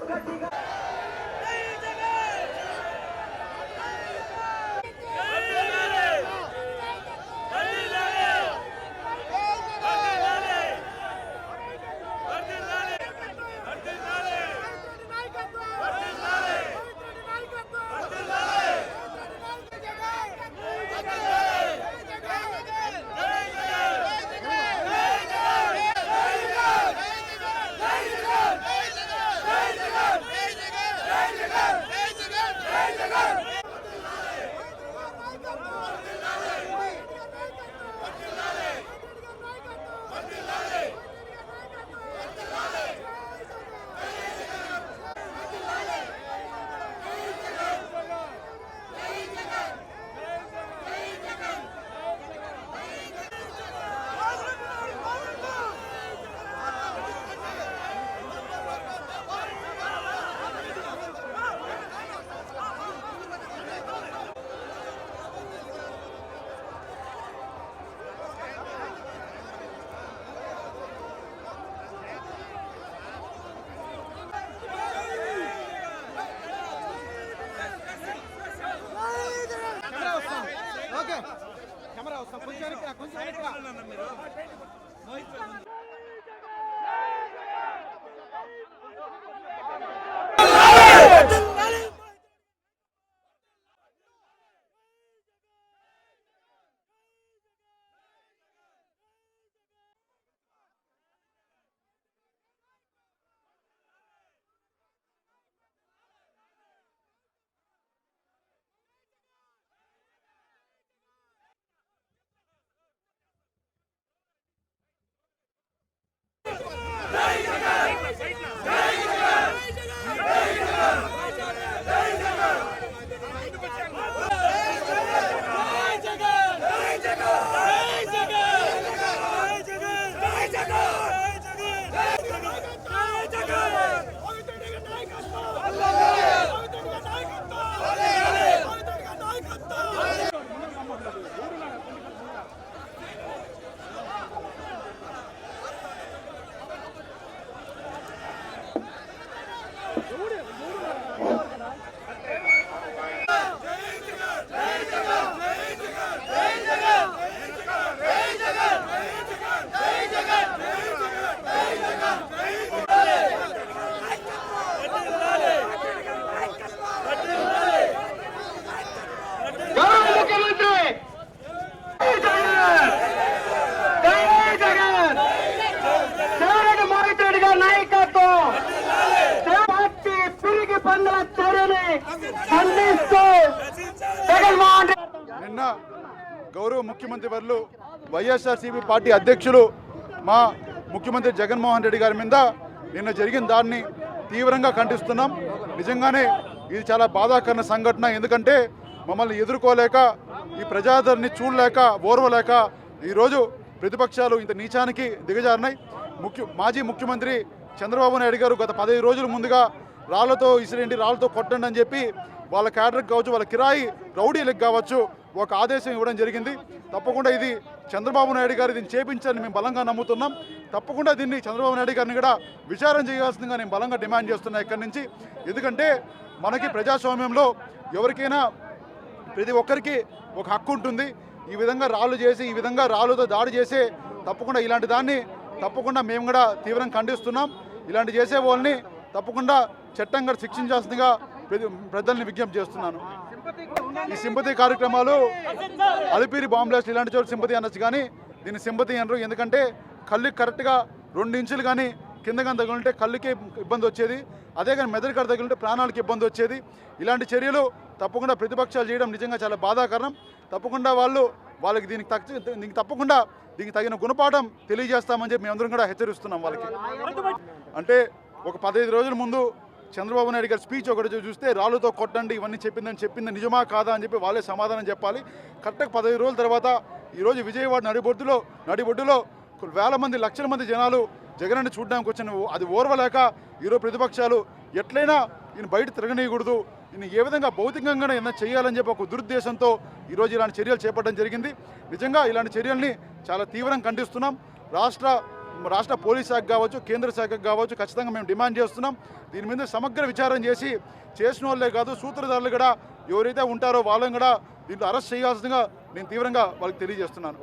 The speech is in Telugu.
Look at this. నాయకత్వం. పార్టీ పిరిగి పందిన చర్యని ఖండిస్తూ జగన్మోహన్ నిన్న గౌరవ ముఖ్యమంత్రి వర్లు వైఎస్ఆర్సీపీ పార్టీ అధ్యక్షులు మా ముఖ్యమంత్రి జగన్మోహన్ రెడ్డి గారి మీద నిన్న జరిగిన దాన్ని తీవ్రంగా ఖండిస్తున్నాం. నిజంగానే ఇది చాలా బాధాకరణ సంఘటన. ఎందుకంటే మమ్మల్ని ఎదుర్కోలేక ఈ ప్రజాదరణని చూడలేక ఓర్వలేక ఈరోజు ప్రతిపక్షాలు ఇంత నీచానికి దిగజారినాయి. ముఖ్య మాజీ ముఖ్యమంత్రి చంద్రబాబు నాయుడు గారు గత పదిహేను రోజుల ముందుగా రాళ్ళతో ఇసిరేంటి రాళ్ళతో కొట్టండి అని చెప్పి వాళ్ళ క్యాడర్కి కావచ్చు వాళ్ళ కిరాయి రౌడీలకు కావచ్చు ఒక ఆదేశం ఇవ్వడం జరిగింది. తప్పకుండా ఇది చంద్రబాబు నాయుడు గారు దీన్ని చేపించాలని మేము బలంగా నమ్ముతున్నాం. తప్పకుండా దీన్ని చంద్రబాబు నాయుడు గారిని కూడా విచారణ చేయాల్సిందిగా నేను బలంగా డిమాండ్ చేస్తున్నా ఇక్కడి నుంచి. ఎందుకంటే మనకి ప్రజాస్వామ్యంలో ఎవరికైనా ప్రతి ఒక్కరికి ఒక హక్కు ఉంటుంది. ఈ విధంగా రాళ్ళు చేసి ఈ విధంగా రాళ్ళతో దాడి చేసే తప్పకుండా ఇలాంటి దాన్ని తప్పకుండా మేము కూడా తీవ్రంగా ఖండిస్తున్నాం. ఇలాంటి చేసే వాళ్ళని తప్పకుండా చట్టంగా శిక్షించాల్సిందిగా ప్రజల్ని విజ్ఞప్తి చేస్తున్నాను. ఈ సింపతి కార్యక్రమాలు అలిపిరి బాంబ్లాస్ట్ ఇలాంటి చోటు సింపతి అనొచ్చు కానీ దీన్ని సింపతి అనరు. ఎందుకంటే కళ్ళు కరెక్ట్గా రెండు ఇంచులు కానీ కింద కానీ తగిలింటే కళ్ళుకి ఇబ్బంది వచ్చేది. అదే కానీ మెదడు కడ తగిలింటే ప్రాణాలకు ఇబ్బంది వచ్చేది. ఇలాంటి చర్యలు తప్పకుండా ప్రతిపక్షాలు చేయడం నిజంగా చాలా బాధాకరం. తప్పకుండా వాళ్ళు వాళ్ళకి దీనికి తగ్గ దీనికి తప్పకుండా దీనికి తగిన గుణపాఠం తెలియజేస్తామని చెప్పి మేమందరం కూడా హెచ్చరిస్తున్నాం వాళ్ళకి. అంటే ఒక పదహైదు రోజుల ముందు చంద్రబాబు నాయుడు గారి స్పీచ్ ఒకటి చూస్తే రాళ్ళతో కొట్టండి ఇవన్నీ చెప్పిందని చెప్పింది నిజమా కాదా అని చెప్పి వాళ్ళే సమాధానం చెప్పాలి. కరెక్ట్గా పదహైదు రోజుల తర్వాత ఈరోజు విజయవాడ నడిబొడ్డులో నడిబొడ్డులో వేల మంది లక్షల మంది జనాలు జగనన్న చూడడానికి వచ్చిన అది ఓర్వలేక ఈరోజు ప్రతిపక్షాలు ఎట్లయినా ఈయన బయట తిరగనీయకూడదు. ఈయన ఏ విధంగా భౌతికంగా ఏమైనా చేయాలని చెప్పి ఒక దురుద్దేశంతో ఈరోజు ఇలాంటి చర్యలు చేపట్టడం జరిగింది. నిజంగా ఇలాంటి చర్యల్ని చాలా తీవ్రంగా ఖండిస్తున్నాం. రాష్ట్ర రాష్ట్ర పోలీస్ శాఖ కావచ్చు కేంద్ర శాఖకు కావచ్చు ఖచ్చితంగా మేము డిమాండ్ చేస్తున్నాం. దీని మీద సమగ్ర విచారం చేసి చేసిన వాళ్ళే కాదు సూత్రధారులు కూడా ఎవరైతే ఉంటారో వాళ్ళని కూడా దీంట్లో అరెస్ట్ చేయాల్సిందిగా నేను తీవ్రంగా వాళ్ళకి తెలియజేస్తున్నాను.